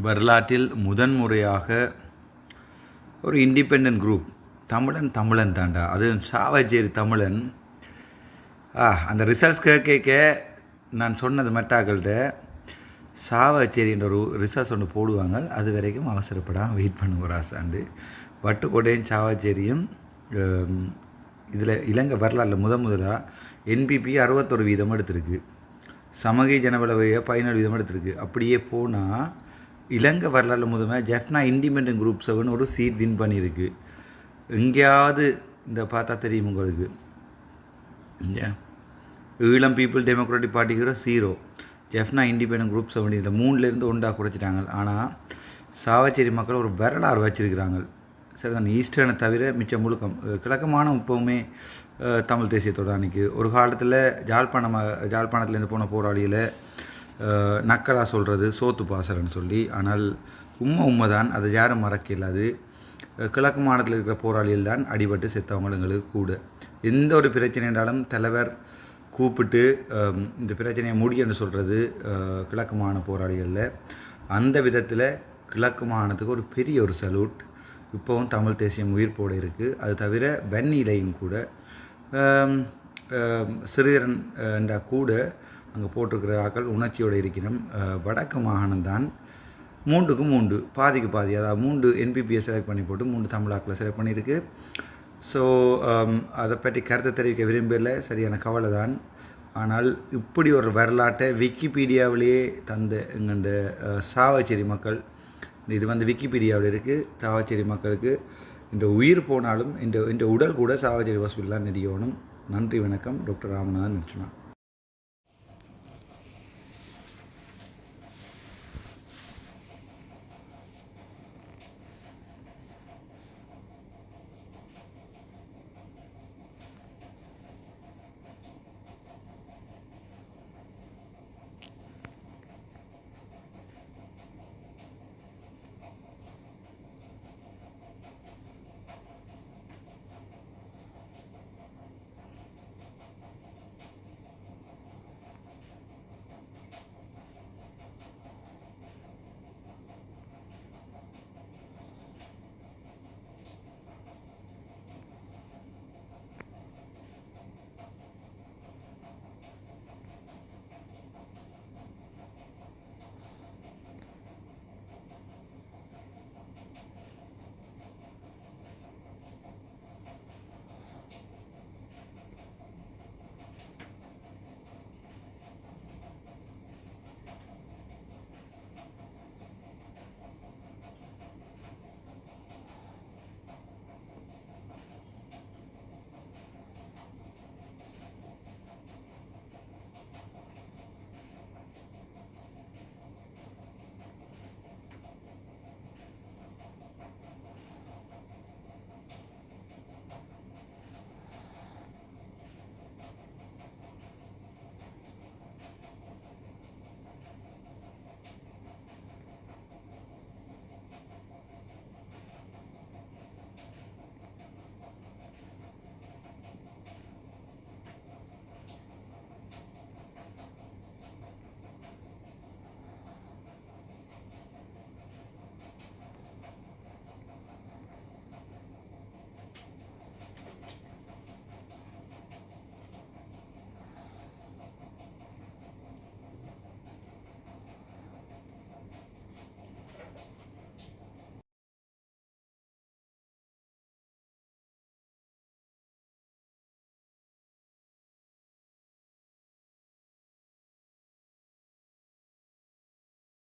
வரலாற்றில் முதன்முறையாக ஒரு இண்டிபெண்ட் குரூப் தமிழன் தமிழன் தாண்டா. அது சாவச்சேரி தமிழன். ஆ அந்த ரிசர்ச் கேட்க நான் சொன்னது மெட்டாக்கள்கிட்ட சாவச்சேரின்ற ஒரு ரிசர்ச் ஒன்று போடுவாங்க. அது வரைக்கும் அவசரப்படாமல் வெயிட் பண்ணுவோம் ஆசாண்டு. வட்டுக்கோட்டையும் சாவச்சேரியும் இதில் இலங்கை வரலாறில் முத முதலாக என்பிபி அறுபத்தொரு வீதம் எடுத்திருக்கு. சமகை ஜனபலவையை பதினேழு வீதம் எடுத்திருக்கு. அப்படியே போனால் இலங்கை வரலாறு முதல்ல ஜெஃப்னா இண்டிபெண்ட் குரூப் செவன் ஒரு சீட் வின் பண்ணியிருக்கு எங்கேயாவது இந்த பார்த்தா தெரியும் உங்களுக்கு. Eelam people democratic பார்ட்டிக்கிற zero Jaffna independent group seven இதில் மூணுலேருந்து ஒன்றாக குறைச்சிட்டாங்க. ஆனால் சாவச்சேரி மக்கள் ஒரு வரலாறு வச்சிருக்கிறாங்க. சரிதான் ஈஸ்டர்னை தவிர மிச்சம் முழுக்கம் கிழக்கமான இப்போவுமே தமிழ் தேசியத்தோட அன்னைக்கு ஒரு காலத்தில் ஜாழ்ப்பாணம் ஜாழ்ப்பாணத்துலேருந்து போன போராளியில் நக்கலா சொல்கிறது சோத்து பாசரன்னு சொல்லி. ஆனால் உண்மை தான் அதை யாரும் மறக்க இல்லாது கிழக்கு மாநிலத்தில் இருக்கிற போராளிகள் தான் அடிபட்டு செத்தவங்களுக்கு கூட. எந்த ஒரு பிரச்சனை என்றாலும் தலைவர் கூப்பிட்டு இந்த பிரச்சனையை முடியன்னு சொல்கிறது கிழக்கு மாகாண போராளிகளில். அந்த விதத்தில் கிழக்கு மாகாணத்துக்கு ஒரு பெரிய ஒரு சல்யூட் இப்போவும் தமிழ் தேசியம் உயிர்ப்போடு இருக்குது அது தவிர வெண்ணிலையும் கூட. சிறுகரன் என்றா கூட அங்கே போட்டிருக்கிற ஆக்கள் உணர்ச்சியோடு இருக்கணும் வடக்கு மாகாணம் தான். மூண்டுக்கு மூண்டு பாதிக்கு பாதி அதாவது மூன்று என்பிபிஎஸ் செலக்ட் பண்ணி போட்டு மூன்று தமிழாக்களை செலக்ட் பண்ணியிருக்கு. ஸோ அதை பற்றி கருத்தை தெரிவிக்க விரும்பலை சரியான கவலை தான். ஆனால் இப்படி ஒரு வரலாற்றை விக்கிபீடியாவிலேயே தந்த எங்கண்ட சாவச்சேரி மக்கள் இது வந்து விக்கிபீடியாவில் இருக்குது சாவச்சேரி மக்களுக்கு இந்த உயிர் போனாலும் இந்த இந்த உடல் கூட சாவச்சேரி ஹாஸ்பிட்டலாக நிதியோணும் நன்றி வணக்கம். டாக்டர் ராமநாதன் நினச்சுனா